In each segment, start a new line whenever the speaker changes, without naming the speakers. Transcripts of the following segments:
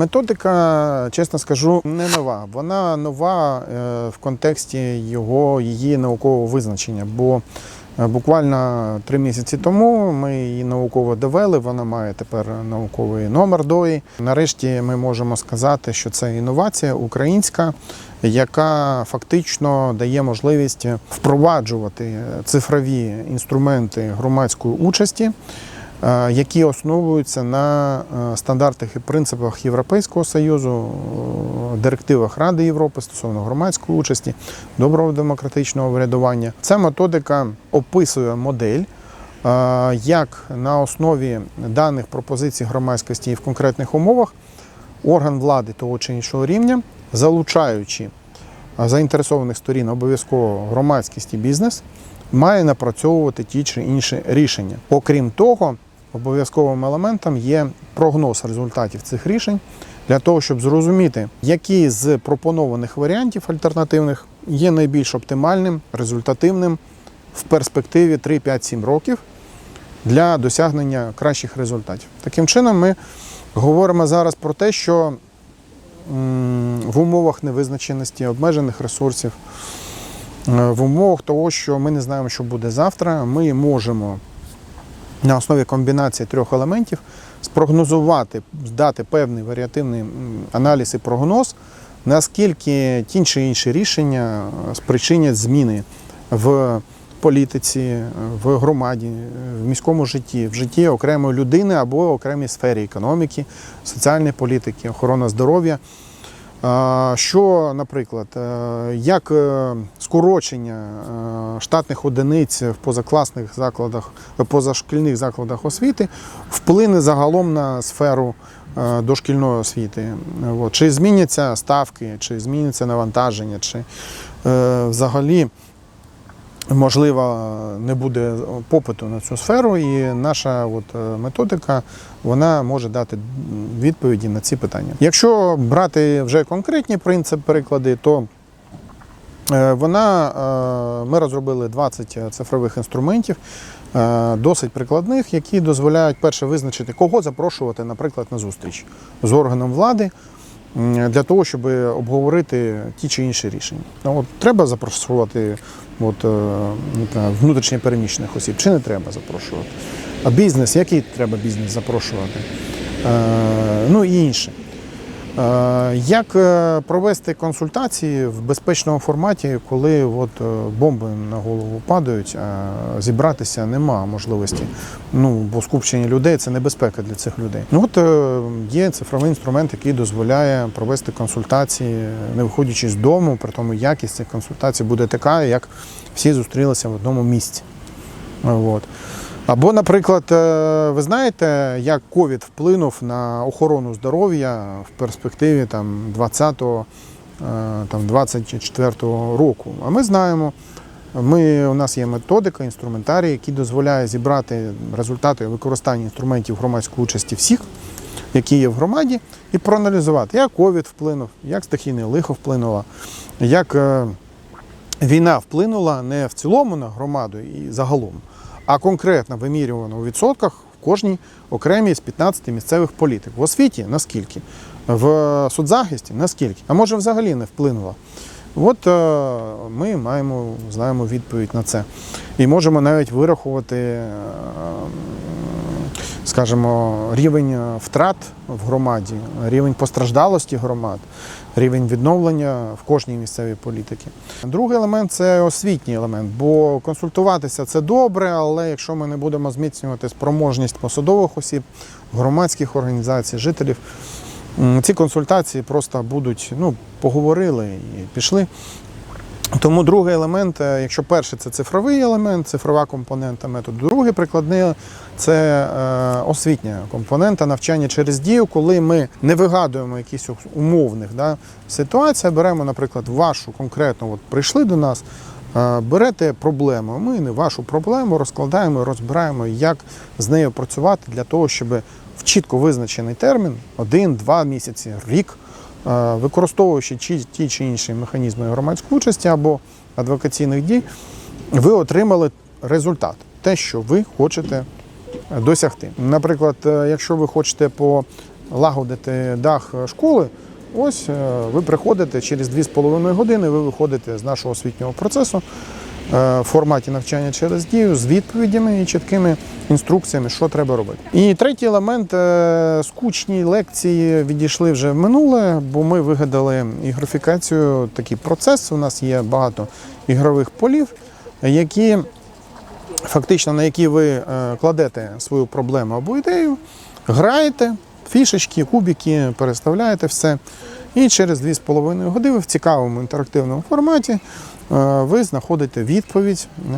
Методика, чесно скажу, не нова. Вона нова е, в контексті його її наукового визначення. Бо е, буквально три місяці тому ми її науково довели. Вона має тепер науковий номер ДОІ. Нарешті ми можемо сказати, що це інновація українська, яка фактично дає можливість впроваджувати цифрові інструменти громадської участі е, які основуються на е, стандартах і принципах Європейського Союзу, е, директивах Ради Європи стосовно громадської участі, доброго демократичного врядування. Ця методика описує модель, е, як на основі даних пропозицій громадськості і в конкретних умовах орган влади того чи іншого рівня, залучаючи е, заінтересованих сторін обов'язково громадськість і бізнес, має напрацьовувати ті чи інші рішення. Окрім того, обов'язковим елементом є прогноз результатів цих рішень для того, щоб зрозуміти, які з пропонованих варіантів альтернативних є найбільш оптимальним, результативним в перспективі 3-5-7 років для досягнення кращих результатів. Таким чином, ми говоримо зараз про те, що в умовах невизначеності, обмежених ресурсів, е, в умовах того, що ми не знаємо, що буде завтра, ми можемо на основі комбінації трьох елементів спрогнозувати, дати певний варіативний аналіз і прогноз, наскільки ті чи інші рішення е, спричинять зміни в політиці, в громаді, в міському житті, в житті окремої людини або окремій сфері економіки, соціальної політики, охорона здоров'я. Що, наприклад, е, як е, скорочення е, штатних одиниць в позакласних закладах, позашкільних закладах освіти вплине загалом на сферу дошкільної освіти? Чи зміняться ставки, чи зміняться навантаження, чи взагалі можливо не буде попиту на цю сферу, і наша от е, методика вона може дати відповіді на ці питання. Якщо брати вже конкретні принцип приклади, то е, вона е, ми розробили 20 цифрових інструментів, досить прикладних, які дозволяють перше визначити, кого запрошувати, наприклад, на зустріч з органом влади. Для того, щоб обговорити ті чи інші рішення. Ну, От, треба запрошувати от, е, внутрішньо переміщених осіб, чи не треба запрошувати? А бізнес, який треба бізнес запрошувати? Е, ну і інше. Е, Як е, провести консультації в безпечному форматі, коли от е, бомби на голову падають, а зібратися нема можливості? Ну, бо скупчення людей це небезпека для цих людей. Ну от є цифровий інструмент, який дозволяє провести консультації, не виходячи з дому, при тому якість цих консультацій буде така, як всі зустрілися в одному місці. От. Або, наприклад, е, ви знаєте, як ковід вплинув на охорону здоров'я в перспективі там 20-го, е, там 24-го року. А ми знаємо, ми, у нас є методика, інструментарій, який дозволяє зібрати результати використання інструментів громадської участі всіх, які є в громаді, і проаналізувати, як ковід вплинув, як стихійне лихо вплинуло, як е, війна вплинула не в цілому на громаду і загалом, а конкретно вимірювано у відсотках в кожній окремій з 15 місцевих політик. В освіті наскільки, в соцзахисті наскільки, а може взагалі не вплинула. От е, ми маємо, знаємо відповідь на це. І можемо навіть вирахувати, е, скажімо, рівень е, втрат в громаді, рівень постраждалості громад, рівень відновлення в кожній місцевій політики. Другий елемент це освітній елемент, бо консультуватися це добре, але якщо ми не будемо зміцнювати спроможність посадових осіб, громадських організацій, жителів, ці консультації просто будуть, ну, поговорили і пішли. Тому другий елемент, е, якщо перший це цифровий елемент, цифрова компонента методу, другий прикладний це е, освітня компонента навчання через дію, коли ми не вигадуємо якісь умовних да, ситуацій, беремо, наприклад, вашу конкретну, от прийшли до нас, е, берете проблему. Ми не вашу проблему розкладаємо, розбираємо, як з нею працювати для того, щоб в чітко визначений термін один-два місяці, рік. Е, використовуючи чи- ті чи інші механізми громадської участі або адвокаційних дій, ви отримали результат, те, що ви хочете досягти. Наприклад, е, якщо ви хочете по лагодити дах школи, ось е, ви приходите через 2,5 години, ви виходите з нашого освітнього процесу в форматі навчання через дію з відповідями і чіткими інструкціями, що треба робити. І третій елемент е, скучні лекції відійшли вже в минуле, бо ми вигадали ігрофікацію, такий процес. У нас є багато ігрових полів, які фактично на які ви е, кладете свою проблему або ідею, граєте, фішечки, кубики, переставляєте все. І через 2,5 години в цікавому інтерактивному форматі е, ви знаходите відповідь е,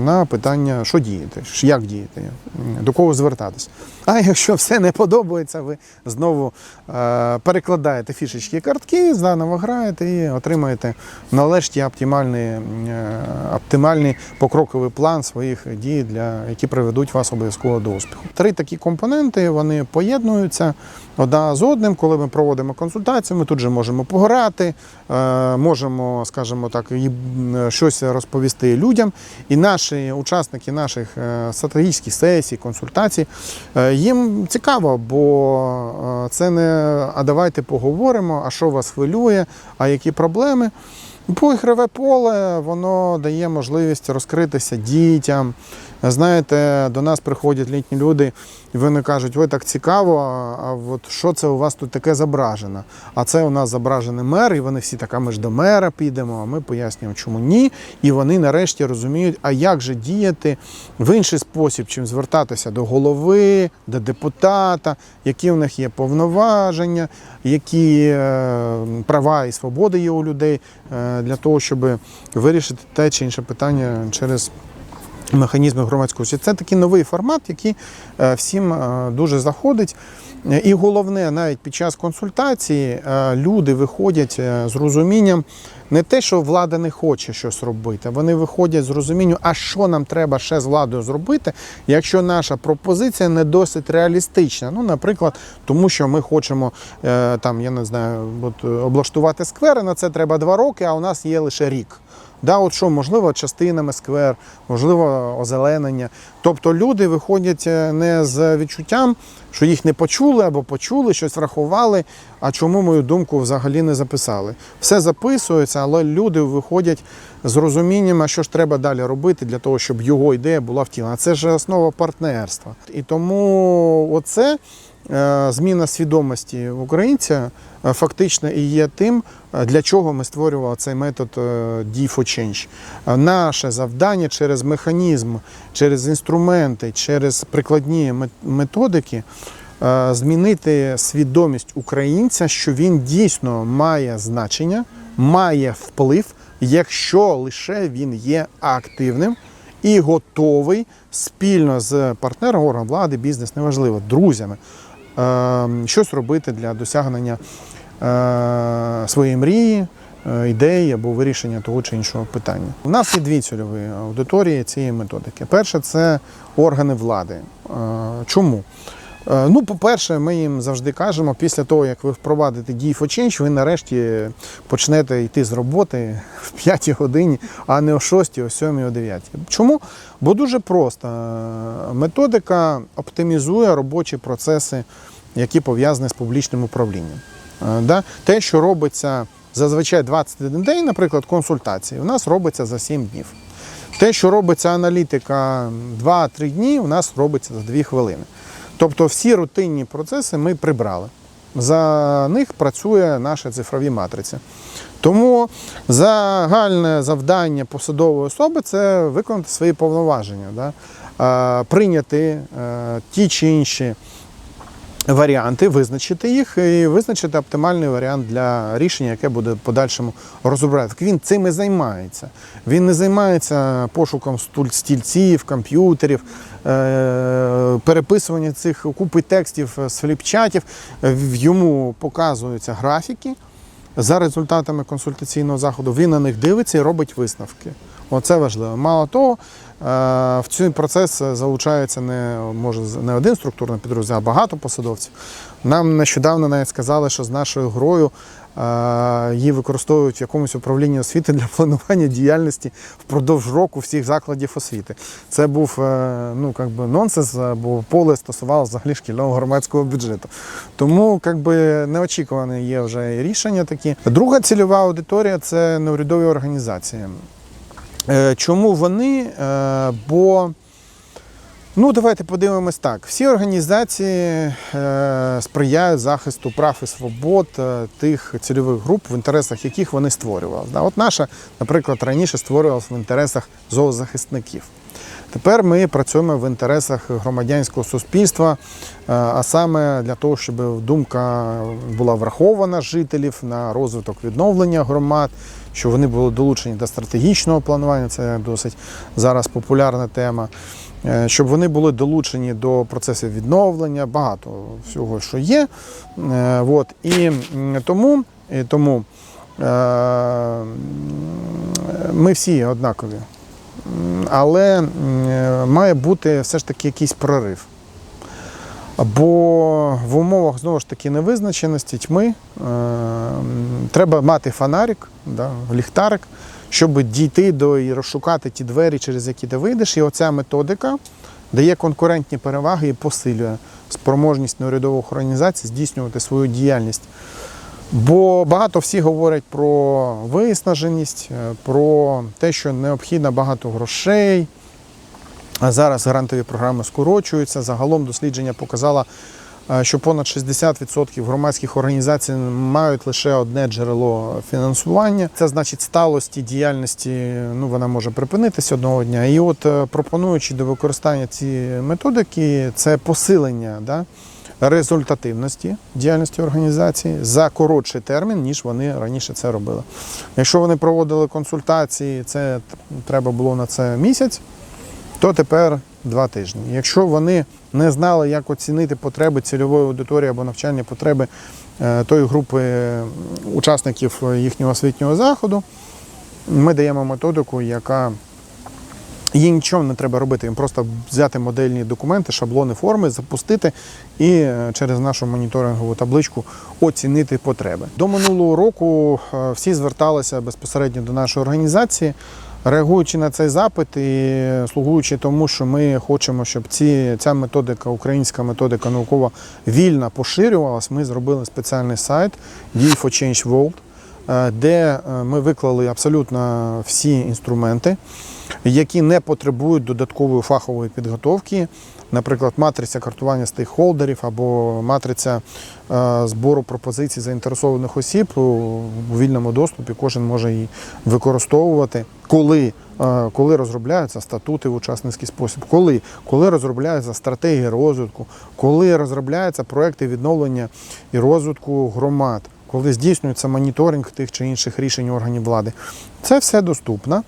на питання, що діяти, як діяти, до кого звертатись. А якщо все не подобається, ви знову е, перекладаєте фішечки картки, заново граєте і отримаєте належні оптимальний, е, оптимальний покроковий план своїх дій, для, які приведуть вас обов'язково до успіху. Три такі компоненти вони поєднуються одна з одним. Коли ми проводимо консультацію, ми тут же можемо пограти, е, можемо, скажімо так, і щось розповісти людям. І наші учасники наших е, стратегічних сесій, консультацій, е, їм цікаво, бо е, це не а давайте поговоримо, а що вас хвилює, а які проблеми. Бо ігрове поле воно дає можливість розкритися дітям. Знаєте, до нас приходять літні люди, і вони кажуть, ой, так цікаво, а от що це у вас тут таке зображено? А це у нас зображений мер, і вони всі так, а ми ж до мера підемо, а ми пояснюємо, чому ні. І вони нарешті розуміють, а як же діяти в інший спосіб, чим звертатися до голови, до депутата, які в них є повноваження, які е, права і свободи є у людей е, для того, щоб вирішити те чи інше питання через механізми громадського. Це такий новий формат, який е, всім дуже заходить. І головне, навіть під час консультації е, люди виходять е, з розумінням не те, що влада не хоче щось робити, вони виходять з розумінням, а що нам треба ще з владою зробити, якщо наша пропозиція не досить реалістична. Ну, наприклад, тому що ми хочемо е, там, я не знаю, от, облаштувати сквери, на це треба два роки, а у нас є лише рік. Да, от що, можливо, частинами сквер, можливо, озеленення. Тобто люди виходять е, не з відчуттям, що їх не почули або почули, щось врахували, а чому мою думку взагалі не записали. Все записується, але люди виходять з розумінням, що ж треба далі робити для того, щоб його ідея була втілена. Це ж основа партнерства. І тому оце зміна свідомості українця е, фактично і є тим, е, для чого ми створювали цей метод е, for Change. Е, Наше завдання через механізм, через інструменти, через прикладні методики е, змінити свідомість українця, що він дійсно має значення, має вплив, якщо лише він є активним і готовий спільно з партнером орган влади, бізнес, неважливо, друзями, е, щось робити для досягнення е, своєї мрії, е, ідеї або вирішення того чи іншого питання. У нас є дві цільові аудиторії цієї методики. Перше це органи влади. Е, Чому? Е, Ну, по-перше, ми їм завжди кажемо, після того, як ви впровадите Dee for Change, ви нарешті почнете йти з роботи в 5 годині, а не о 6, о 7, о 9. Чому? Бо дуже просто. Методика оптимізує робочі процеси, які пов'язані з публічним управлінням. Е, Те, що робиться зазвичай 21 день, наприклад, консультації, у нас робиться за 7 днів. Те, що робиться аналітика 2-3 дні, у нас робиться за 2 хвилини. Тобто всі рутинні процеси ми прибрали. За них працює наша цифрові матриці. Тому загальне завдання посадової особи це виконати свої повноваження, да? Прийняти е, ті чи інші варіанти, визначити їх і визначити оптимальний варіант для рішення, яке буде в подальшому розробляти. Він цим і займається. Він не займається пошуком стільців, комп'ютерів, е, переписування цих купи текстів з фліпчатів. Е, Йому показуються графіки. За результатами консультаційного заходу він на них дивиться і робить висновки. Оце важливо. Мало того, в цей процес залучається не може не один структурний підрозділ, а багато посадовців. Нам нещодавно навіть сказали, що з нашою грою е, її використовують в якомусь управлінні освіти для планування діяльності впродовж року всіх закладів освіти. Це був е, ну, как би, нонсенс, е, бо поле стосувалося взагалі шкільного громадського бюджету. Тому как би, неочікувані є вже рішення такі. Друга цільова аудиторія це неурядові організації. Е, Чому вони? Е, Бо Ну, давайте подивимось так. Всі організації е, сприяють захисту прав і свобод е, тих цільових груп, в інтересах яких вони створювалися. Да? От наша, наприклад, раніше створювалася в інтересах зоозахисників. Тепер ми працюємо в інтересах громадянського суспільства, е, а саме для того, щоб думка була врахована жителів на розвиток відновлення громад, щоб вони були долучені до стратегічного планування. Це досить зараз популярна тема. Е, Щоб вони були долучені до процесів відновлення, багато всього, що є. Е, От. І тому, і тому е, ми всі однакові. Але має бути все ж таки якийсь прорив. Бо в умовах знову ж таки невизначеності тьми е, треба мати фонарик, да, ліхтарик, щоб дійти до і розшукати ті двері, через які ти вийдеш. І оця методика дає конкурентні переваги і посилює спроможність неурядових організацій здійснювати свою діяльність. Бо багато всі говорять про виснаженість, е, про те, що необхідно багато грошей. А зараз грантові програми скорочуються. Загалом дослідження показало, що понад 60% громадських організацій мають лише одне джерело фінансування. Це значить сталості діяльності ну, вона може припинитися одного дня. І от е, пропонуючи до використання цієї методики, це посилення да, результативності діяльності організації за коротший термін, ніж вони раніше це робили. Якщо вони проводили консультації, це треба було на це місяць то тепер два тижні. Якщо вони не знали, як оцінити потреби цільової аудиторії або навчальні потреби е, тої групи е, учасників їхнього освітнього заходу, ми даємо методику, яка їй нічого не треба робити. Їм просто взяти модельні документи, шаблони форми, запустити і е, через нашу моніторингову табличку оцінити потреби. До минулого року всі зверталися безпосередньо до нашої організації. Реагуючи на цей запит і слугуючи тому, що ми хочемо, щоб ці, ця методика, українська методика наукова вільно поширювалась, ми зробили спеціальний сайт Dee for Change World, е, де е, ми виклали абсолютно всі інструменти, які не потребують додаткової фахової підготовки. Наприклад, матриця картування стейкхолдерів або матриця е, збору пропозицій заінтересованих осіб у вільному доступі. Кожен може її використовувати, коли, е, коли розробляються статути в учасницький спосіб, коли, коли розробляються стратегії розвитку, коли розробляються проекти відновлення і розвитку громад, коли здійснюється моніторинг тих чи інших рішень органів влади. Це все доступно.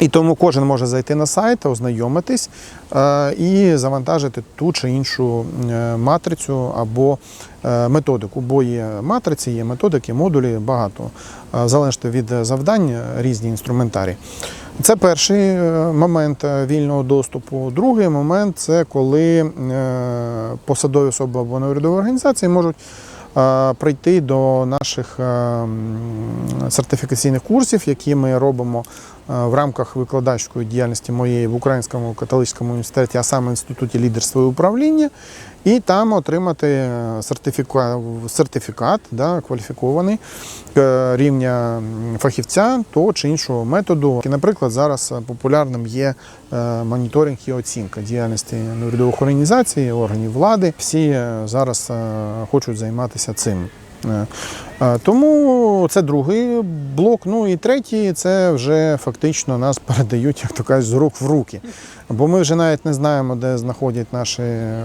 І тому кожен може зайти на сайт, ознайомитись е, і завантажити ту чи іншу е, матрицю або е, методику. Бо є матриці, є методики, модулі, багато. Залежно від завдань, різні інструментарі. Це перший момент вільного доступу. Другий момент це коли посадові особи або неурядові організації можуть прийти до наших е, сертифікаційних курсів, які ми робимо в рамках викладацької діяльності моєї в Українському католицькому університеті, а саме інституті лідерства і управління, і там отримати сертифікат, сертифікат да, кваліфікований е, рівня фахівця того чи іншого методу. Наприклад, зараз е, популярним є е, моніторинг і оцінка діяльності неурядових організацій, органів влади. Всі е, зараз е, хочуть займатися цим. Е, Тому це другий блок. Ну і третій це вже фактично нас передають, як то кажуть, з рук в руки. Бо ми вже навіть не знаємо, де знаходять наші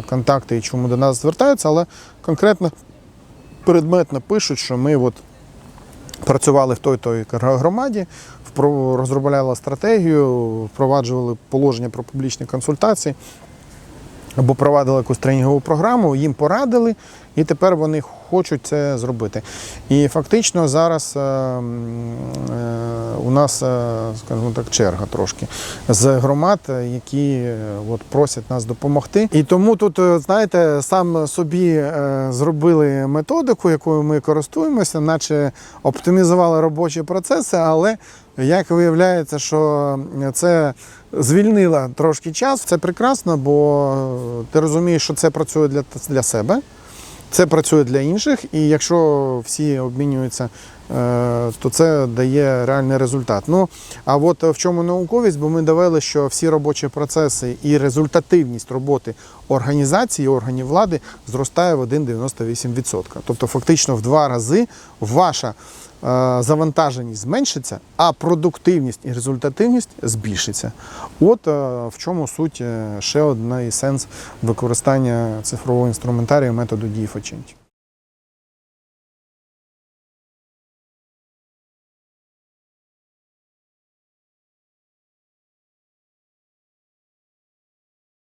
контакти і чому до нас звертаються, але конкретно предметно пишуть, що ми от працювали в той той громаді, розробляли стратегію, впроваджували положення про публічні консультації. або провадили якусь тренінгову програму, їм порадили, і тепер вони хочуть це зробити. І фактично зараз е, е, у нас, е, скажімо так, черга трошки з громад, е, які е, от, просять нас допомогти. І тому тут, знаєте, сам собі зробили методику, якою ми користуємося, наче оптимізували робочі процеси, але як виявляється, що це звільнило трошки час. Це прекрасно, бо ти розумієш, що це працює для, для себе, це працює для інших, і якщо всі обмінюються, то це дає реальний результат. Ну а от в чому науковість, бо ми довели, що всі робочі процеси і результативність роботи організації, органів влади зростає в 1,98%. Тобто, фактично в два рази ваша е, завантаженість зменшиться, а продуктивність і результативність збільшиться. От е, в чому суть е, ще одна і сенс використання цифрового інструментарію методу дії Фаченті.